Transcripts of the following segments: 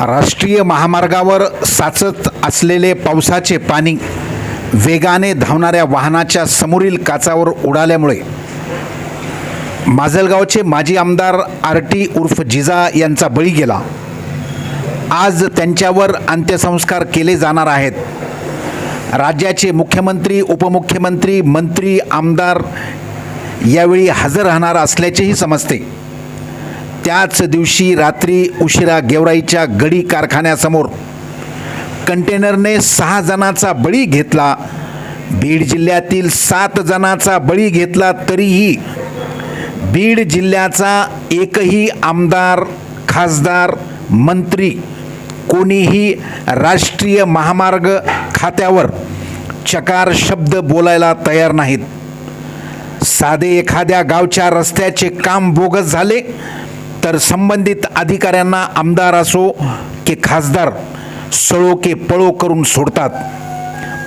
राष्ट्रीय महामार्गावर साचत असलेले पावसाचे पाणी वेगाने धावणाऱ्या वाहनाच्या समोरील काचावर उडाल्यामुळे माजलगावचे माजी आमदार आर टी उर्फ जिजा यांचा बळी गेला. आज त्यांच्यावर अंत्यसंस्कार केले जाणार आहेत. राज्याचे मुख्यमंत्री उपमुख्यमंत्री मंत्री आमदार यावेळी हजर राहणार असल्याचेही समजते. त्याच दिवशी रात्री उशिरा गेवराईच्या गडी कारखान्यासमोर कंटेनरने सहा जणांचा बळी घेतला. बीड जिल्ह्यातील सात जणांचा बळी घेतला तरीही बीड जिल्ह्याचा एकही आमदार खासदार मंत्री कोणीही राष्ट्रीय महामार्ग खात्यावर चकार शब्द बोलायला तयार नाहीत. साधे एखाद्या गावच्या रस्त्याचे काम बोगस झाले तर संबंधित अधिकाऱ्यांना आमदार असो की खासदार सळो के पळो करून सोडतात.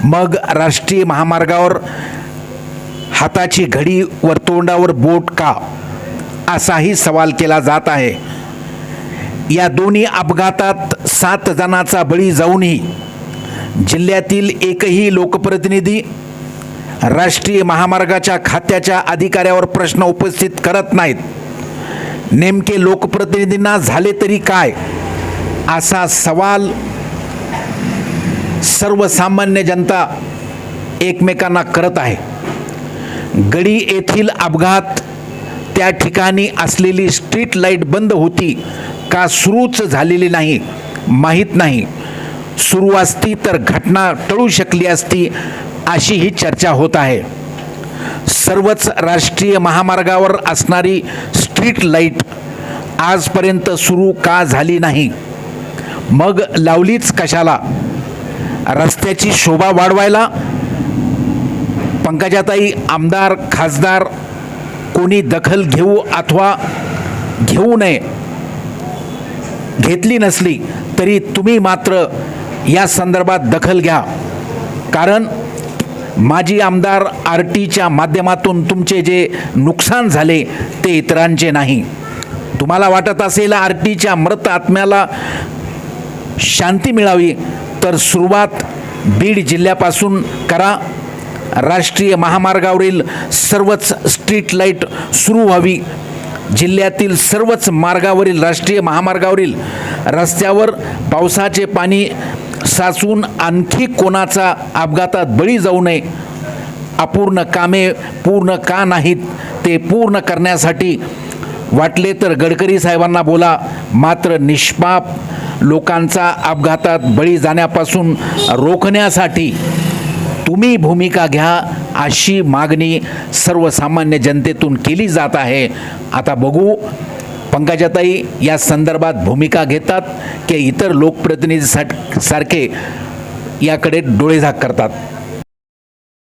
मग राष्ट्रीय महामार्गावर हाताची घडी वर तोंडावर बोट का? असाही सवाल केला जात आहे. या दोन्ही अपघातात सात जणांचा बळी जाऊनही जिल्ह्यातील एकही लोकप्रतिनिधी राष्ट्रीय महामार्गाच्या खात्याच्या अधिकाऱ्यावर प्रश्न उपस्थित करत नाहीत. नेमके लोकप्रतिनिधींना झाले तरी काय? असा सवाल सर्वसामान्य जनता एकमेकांना करत आहे. गडी येथील अपघात त्या ठिकाणी असलेली स्ट्रीट लाइट बंद होती का सुरूच झालेली नाही माहीत नाही. सुरू असती तर घटना टळू शकली असती अशी ही चर्चा होत आहे. सर्वच राष्ट्रीय महामार्गावर असणारी स्ट्रीट लाइट आजपर्यंत सुरू का झाली नाही? मग लावलीच कशाला? रस्त्याची शोभा वाढवायला? पंकजाताई आमदार खासदार कोणी दखल घेऊ अथवा घेऊ नये? घेतली नसली तरी तुम्ही मात्र या संदर्भात दखल घ्या. कारण माजी आमदार आर टीच्या माध्यमातून तुमचे जे नुकसान झाले ते इतरांचे नाही. तुम्हाला वाटत असेल आर टीच्या मृत आत्म्याला शांती मिळावी तर सुरुवात बीड जिल्ह्यापासून करा. राष्ट्रीय महामार्गावरील सर्वच स्ट्रीट लाइट सुरू व्हावी. जिल्ह्यातील सर्वच मार्गावरील राष्ट्रीय महामार्गावरील रस्त्यावर पावसाचे पाणी साचून आणखी कोणाचा अपघातात बळी जाऊ नये. अपूर्ण कामे पूर्ण का नाहीत ते पूर्ण करण्यासाठी वाटले तर गडकरी साहेबांना बोला. मात्र निष्पाप लोकांचा अपघातात बळी जाण्यापासून रोखण्यासाठी तुम्ही भूमिका घ्या अशी मागणी सर्वसामान्य जनतेतून केली जात आहे. आता बघू पंकजाताई या संदर्भात भूमिका घेतात की इतर लोकप्रतिनिधी सारखे याकडे डोळेझाक करतात.